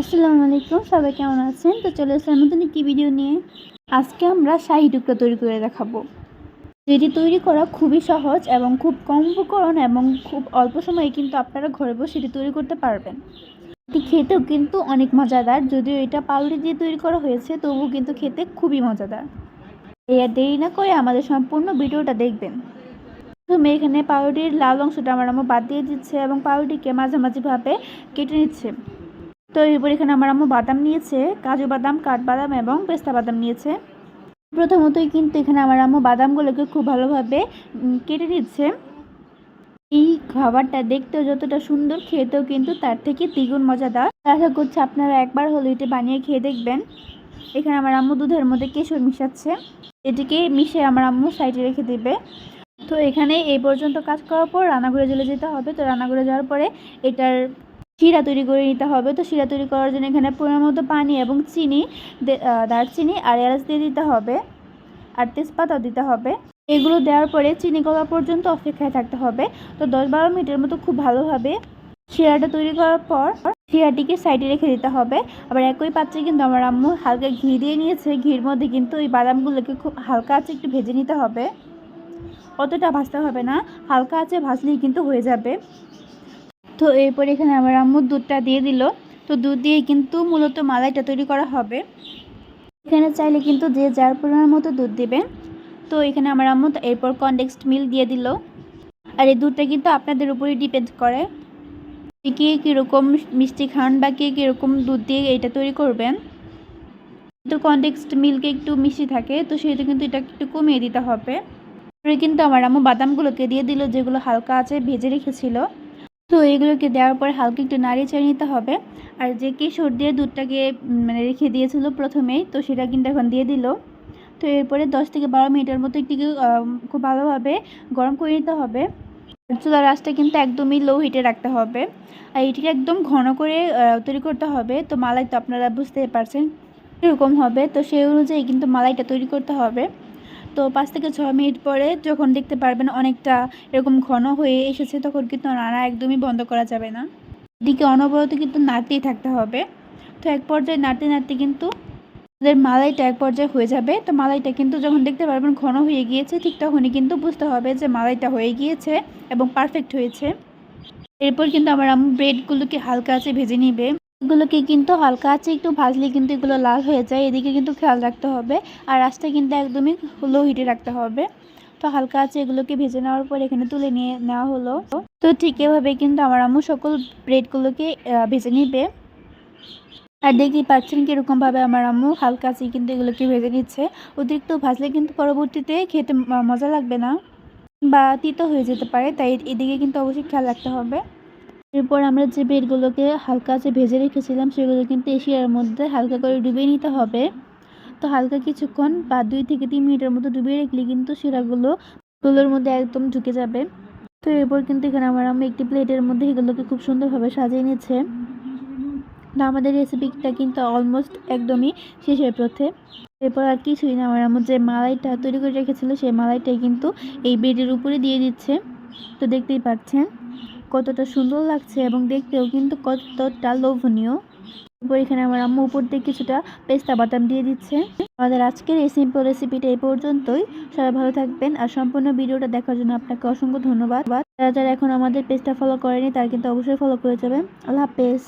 আসসালামু আলাইকুম, সবাই কেমন আছেন? তো চলে আসলাম নতুন একটি ভিডিও নিয়ে। আজকে আমরা শাহি টুকরা তৈরি করে দেখাবো। যেটি তৈরি করা খুবই সহজ এবং খুব কম উপকরণ এবং খুব অল্প সময়ে কিন্তু আপনারা ঘরে বসে তৈরি করতে পারবেন। এটি খেতেও কিন্তু অনেক মজাদার, যদিও এটা পাউরুটি দিয়ে তৈরি করা হয়েছে, তবুও কিন্তু খেতে খুবই মজাদার। এই আর দেরি না করে আমাদের সম্পূর্ণ ভিডিওটা দেখবেন। প্রথমে এখানে পাউরুটির লাল অংশটা আমার আম্মু বাদ দিয়ে দিচ্ছে এবং পাউরুটিকে মাঝামাঝিভাবে কেটে নিচ্ছে। তো এরপর এখানে আমার আম্মু বাদাম নিয়েছে, কাজু বাদাম কাঠবাদাম এবং পেস্তা বাদাম নিয়েছে। প্রথমতই কিন্তু এখানে আমার আম্মু বাদামগুলোকে খুব ভালোভাবে কেটে নিচ্ছে। এই খাবারটা দেখতেও যতটা সুন্দর, খেতেও কিন্তু তার থেকে দ্বিগুণ মজাদার। আশা করছি আপনারা একবার হলো এটি বানিয়ে খেয়ে দেখবেন। এখানে আমার আম্মু দুধের মধ্যে কেশর মিশাচ্ছে। এটিকে মিশে আমার আম্মু সাইডে রেখে দেবে। তো এখানে এই পর্যন্ত কাজ করার পর রান্নাঘরে চলে যেতে হবে। তো রান্নাঘরে যাওয়ার পরে এটার শিরা তৈরি করে নিতে হবে। তো শিরা তৈরি করার জন্য এখানে পরিমাণ মতো পানি এবং চিনি দারচিনি আর এলাচ দিয়ে দিতে হবে আর তেজপাতাও দিতে হবে। এগুলো দেওয়ার পরে চিনি গলা পর্যন্ত অপেক্ষায় থাকতে হবে। তো দশ বারো মিনিটের মতো খুব ভালোভাবে শিরাটা তৈরি করার পর শিরাটিকে সাইডে রেখে দিতে হবে। আবার একই পাত্রে কিন্তু আমার আম্মু হালকা ঘি দিয়ে নিয়েছে। ঘির মধ্যে কিন্তু ওই বাদামগুলোকে খুব হালকা আছে একটু ভেজে নিতে হবে। অতটা ভাজতে হবে না। হালকা আছে ভাজলেই কিন্তু হয়ে যাবে। তো এরপর এখানে আমার আম্মু দুধটা দিয়ে দিল। তো দুধ দিয়ে কিন্তু মূলত মালাইটা তৈরি করা হবে। এখানে চাইলে কিন্তু যে যার পরিমাণ মতো দুধ দেবেন। তো এখানে আমার আম্মু এরপর কনডেক্সড মিল দিয়ে দিল। আর এই দুধটা কিন্তু আপনাদের উপরই ডিপেন্ড করে। কে কীরকম মিষ্টি খান বা কে কীরকম দুধ দিয়ে এটা তৈরি করবেন। তো কনডেক্সড মিল্কে একটু মিষ্টি থাকে, তো সেহেতু কিন্তু এটা একটু কমিয়ে দিতে হবে। কিন্তু আমার আম্মু বাদামগুলোকে দিয়ে দিল, যেগুলো হালকা আছে ভেজে রেখেছিল। তো এগুলোকে দেওয়ার পর হালকা একটু নাড়িয়ে চাড়িয়ে নিতে হবে। আর যে কেশর দিয়ে দুধটাকে মানে রেখে দিয়েছিল প্রথমেই, তো সেটা কিন্তু এখন দিয়ে দিল। তো এরপরে দশ থেকে বারো মিনিটের মতো একটু খুব ভালোভাবে গরম করে নিতে হবে। চুলার আঁচটা কিন্তু একদমই লো হিটে রাখতে হবে। আর এটিকে একদম ঘন করে তৈরি করতে হবে। তো মালাই তো আপনারা বুঝতে পারছেন এরকম হবে। তো সেই অনুযায়ী কিন্তু মালাইটা তৈরি করতে হবে। তো পাঁচ থেকে ছ মিনিট পরে যখন দেখতে পারবেন অনেকটা এরকম ঘন হয়ে এসেছে, তখন কিন্তু রান্না একদমই বন্ধ করা যাবে না। এদিকে অনবরত কিন্তু নাড়তেই থাকতে হবে। তো এক পর্যায়ে নাড়তে নাড়তে কিন্তু আমাদের মালাইটা এক পর্যায়ে হয়ে যাবে। তো মালাইটা কিন্তু যখন দেখতে পারবেন ঘন হয়ে গিয়েছে, ঠিক তখনই কিন্তু বুঝতে হবে যে মালাইটা হয়ে গিয়েছে এবং পারফেক্ট হয়েছে। এরপর কিন্তু আমার ব্রেডগুলোকে হালকা আছে ভেজে নিবে। এগুলোকে কিন্তু হালকা আছে একটু ভাজলে কিন্তু এগুলো লাল হয়ে যায়। এদিকে কিন্তু খেয়াল রাখতে হবে। আর আঁচটা কিন্তু একদমই লো হিটে রাখতে হবে। তো হালকা আছে এগুলোকে ভেজে নেওয়ার পর এখানে তুলে নিয়ে নেওয়া হলো। তো ঠিক এভাবে কিন্তু আমার আম্মু সকল ব্রেডগুলোকে ভেজে নিবে। আর দেখতেই পাচ্ছেন কীরকমভাবে আমার আম্মু হালকা আছে কিন্তু এগুলোকে ভেজে নিচ্ছে। অতিরিক্ত ভাজলে কিন্তু পরবর্তীতে খেতে মজা লাগবে না। বা তিতো হয়ে যেতে পারে, তাই এদিকে কিন্তু অবশ্যই খেয়াল রাখতে হবে। এরপর আমরা যে ব্রেডগুলোকে হালকা আছে ভেজে রেখেছিলাম, সেগুলো কিন্তু এশিয়ার মধ্যে হালকা করে ডুবিয়ে নিতে হবে। তো হালকা কিছুক্ষণ বা দুই থেকে তিন মিনিটের মতো ডুবিয়ে রাখলে কিন্তু শিরাগুলো গুলোর মধ্যে একদম ঢুকে যাবে। তো এরপর কিন্তু এখানে আমার একটি প্লেটের মধ্যে এগুলোকে খুব সুন্দরভাবে সাজিয়ে নিচ্ছে। তো আমাদের রেসিপিটা কিন্তু অলমোস্ট একদমই শেষের পথে। এরপর আর কিছুই না, আমার আম্মু যে মালাইটা তৈরি করে রেখেছিল, সেই মালাইটাই কিন্তু এই বেডের উপরে দিয়ে দিচ্ছে। তো দেখতেই পাচ্ছেন। কতটা সুন্দর লাগছে এবং দেখতেও কিন্তু কতটা লোভনীয়। এরপর এখানে আমার আম্মু উপর দিয়ে কিছুটা পেস্তা বাদাম দিয়ে দিচ্ছে। আমাদের আজকের এই সিম্পল রেসিপিটা এই পর্যন্তই। সবাই ভালো থাকবেন আর সম্পূর্ণ ভিডিওটা দেখার জন্য আপনাকে অসংখ্য ধন্যবাদ। যারা যারা এখন আমাদের পেজটা ফলো করেনি, তারা কিন্তু অবশ্যই ফলো করে যাবেন। আল্লাহ হাফেজ।